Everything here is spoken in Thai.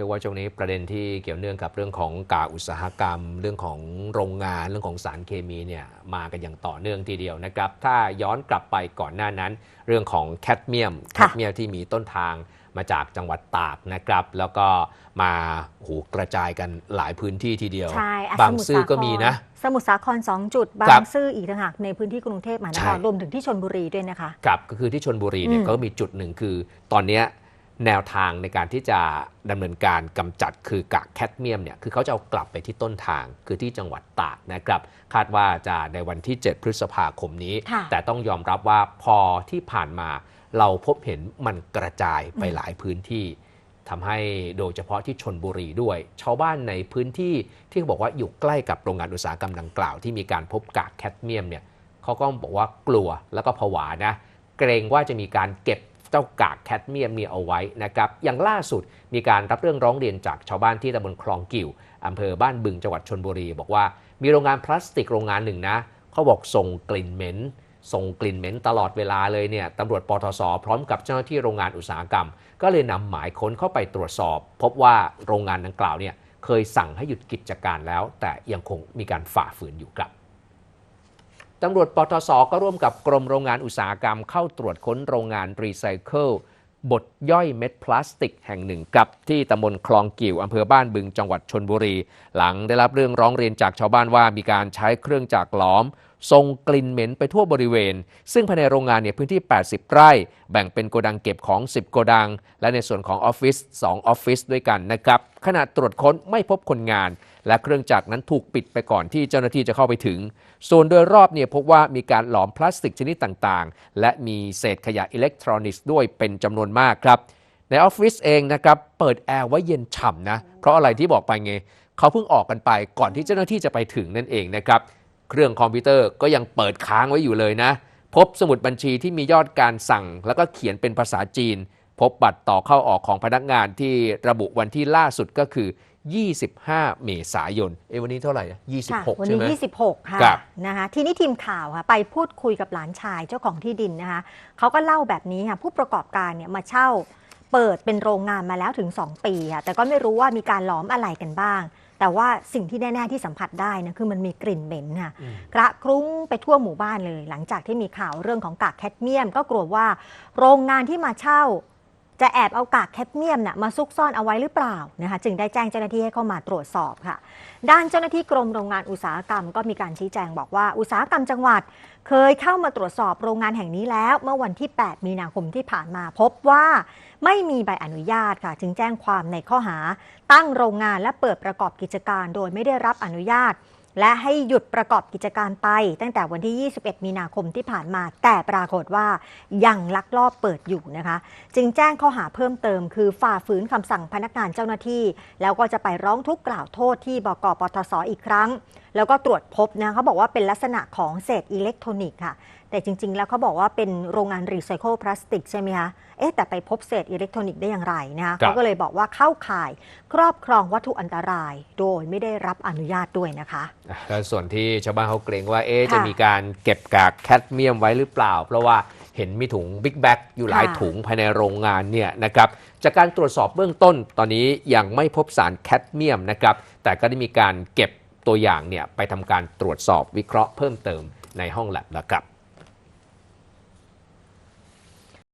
รียกว่าช่วงนี้ประเด็นที่เกี่ยวเนื่องกับเรื่องของกากอุตสาหกรรม เรื่องของโรงงานเรื่องของสารเคมีเนี่ยมากันอย่างต่อเนื่องทีเดียวนะครับ ถ้าย้อนกลับไปก่อนหน้านั้น เรื่องของแคดเมียมแคค่ะดเมียมที่มีต้นทางมาจากจังหวัดตากนะครับ แล้วก็มาโหูกระจายกันหลายพื้นที่ทีเดียวใช่อะบางสมุทรซื่อสาครก็มีนะ สมุทรสาครสองจุด บาครังบซื่ออีกต่างหากในพื้นที่กรุงเทพมหานใช่ครรวมถึงที่ชนบุรีด้วยนะคะกับก็คือที่ชนบุรีเนี่ยอืมก็มีจุดหนึ่งคือ ตอนเนี้ย แนวทางในการที่จะดำเนินการกำจัดคือกากแคดเมียมเนี่ยคือเขาจะเอากลับไปที่ต้นทางคือที่จังหวัดตากนะครับคาดว่าจะในวันที่ 7 พฤษภาคมนี้ค่ะแต่ต้องยอมรับว่าพอที่ผ่านมาเราพบเห็นมันกระจายไปอืมหลายพื้นที่ทำให้โดยเฉพาะที่ชนบุรีด้วย ชาวบ้านในพื้นที่ที่เขาบอกว่าอยู่ใกล้กับโรงงานอุตสาหกรรมดังกล่าว ที่มีการพบกากแคดเมียมเนี่ยเขาก็บอกว่ากลัวแล้วก็ผวานะ เกรงว่าจะมีการเก็บ เจ้ากากแคดเมียมนี่เอาไว้นะครับอย่างล่าสุดมีการรับเรื่องร้องเรียนจากชาวบ้านที่ตำบลคลองกิ่วอำเภอบ้านบึงจังหวัดชนบุรี บอกว่ามีโรงงานพลาสติกโรงงานหนึ่งนะเขาบอกส่งกลิ่นเหม็นส่งกลิ่นเหม็นตลอดเวลาเลยเนี่ยตำรวจปทศพร้อมกับเจ้าหน้าที่โรงงานอุตสาหกรรม ก็เลยนำหมายค้นเข้าไปตรวจสอบ พบว่าโรงงานดังกล่าวเนี่ยเคยสั่งให้หยุดกิจการแล้ว แต่ยังคงมีการฝ่าฝืนอยู่ครับ ตำรวจปทศก็ร่วมกับกรมโรงงานอุตสาหกรรมเข้าตรวจค้นโรงงานรีไซเคิลบดย่อยเม็ดพลาสติกแห่งหนึ่งกับที่ตำบลคลองกิ่วอำเภอบ้านบึงจังหวัดชนบุรี หลังได้รับเรื่องร้องเรียนจากชาวบ้านว่ามีการใช้เครื่องจักรหลอมส่งกลิ่นเหม็นไปทั่วบริเวณ ซึ่งภายในโรงงานเนี่ยพื้นที่ 80 ไร่ แบ่งเป็นโกดังเก็บของ 10 โกดัง และในส่วนของออฟฟิศ 2 ออฟฟิศด้วยกันนะครับ ขณะตรวจค้นไม่พบคนงาน และเครื่องจักรนั้นถูกปิดไปก่อนที่เจ้าหน้าที่จะเข้าไปถึง ส่วนโดยรอบเนี่ยพบว่ามีการหลอมพลาสติกชนิดต่างๆ และมีเศษขยะอิเล็กทรอนิกส์ด้วยเป็นจำนวนมากครับ ในออฟฟิศเองนะครับเปิดแอร์ไว้เย็นฉ่ำนะ เพราะอะไรที่บอกไปไงเขาเพิ่งออกกันไปก่อนที่เจ้าหน้าที่จะไปถึงนั่นเองนะครับเครื่องคอมพิวเตอร์ก็ยังเปิดค้างไว้อยู่เลยนะ พบสมุดบัญชีที่มียอดการสั่ง แล้วก็เขียนเป็นภาษาจีน พบบัตรต่อเข้าออกของพนักงานที่ระบุวันที่ล่าสุดก็คือ 25 เมษายน เอ้วันนี้เท่าไหร่อะค่ะ26 วันใช่นี้ ไหม 26 ค่ะครับ นะคะทีนี้ทีมข่าวค่ะ ไปพูดคุยกับหลานชายเจ้าของที่ดินนะคะเขาก็เล่าแบบนี้ค่ะ ผู้ประกอบการเนี่ยมาเช่า เปิดเป็นโรงงานมาแล้วถึง 2 ปีค่ะแต่ก็ไม่รู้ว่ามีการหลอมอะไรกันบ้าง แต่ว่าสิ่งที่แน่ๆที่สัมผัสได้นะคือมันมีกลิ่นเหม็นค่ะอืมกระคลุ้งไปทั่วหมู่บ้านเลย หลังจากที่มีข่าวเรื่องของกากแคดเมียม ก็กลัวว่า โรงงานที่มาเช่า จะแอบเอากากแคดเมียมน่ะมาซุกซ่อนเอาไว้หรือเปล่านะคะจึงได้แจ้งเจ้าหน้าที่ให้เข้ามาตรวจสอบค่ะ ด้านเจ้าหน้าที่กรมโรงงานอุตสาหกรรม ก็มีการชี้แจงบอกว่าอุตสาหกรรมจังหวัด เคยเข้ามาตรวจสอบโรงงานแห่งนี้แล้ว เมื่อวันที่ 8 มีนาคมที่ผ่านมาพบว่า ไม่มีใบอนุญาตค่ะ จึงแจ้งความในข้อหา ตั้งโรงงานและเปิดประกอบกิจการ โดยไม่ได้รับอนุญาต และให้หยุดประกอบกิจการไป ตั้งแต่วันที่ 21 มีนาคมที่ผ่านมา แต่ปรากฏว่ายังลักลอบเปิดอยู่นะคะ จึงแจ้งข้อหาเพิ่มเติม คือฝ่าฝืนคำสั่งพนักงานเจ้าหน้าที่ แล้วก็จะไปร้องทุกข์กล่าวโทษที่บกปทศอีกครั้งแล้วก็ตรวจพบนะเขาบอกว่าเป็นลักษณะของเศษอิเล็กทรอนิกส์ค่ะ แต่จริง ๆ แล้วเขาบอกว่าเป็นโรงงานรีไซเคิลพลาสติกใช่ไหมคะ เอ๊ะแต่ไปพบเศษอิเล็กทรอนิกส์ได้อย่างไรนะคะครับเขาก็เลยบอกว่าเข้าข่ายครอบครองวัตถุอันตราย โดยไม่ได้รับอนุญาตด้วยนะคะอะแล้วส่วนที่ชาวบ้านเขาเกรงว่าเอ๊ะค่ะจะมีการเก็บกากแคดเมียมไว้หรือเปล่า เพราะว่าเห็นมีถุงบิ๊กแบ็กอยู่หลายค่ะถุงภายในโรงงานเนี่ยนะครับจากการตรวจสอบเบื้องต้น ตอนนี้ยังไม่พบสารแคดเมียมนะครับแต่ก็ได้มีการเก็บ ตัวอย่างเนี่ยไปทำการตรวจสอบวิเคราะห์เพิ่มเติมในห้องแลบแล้วครับ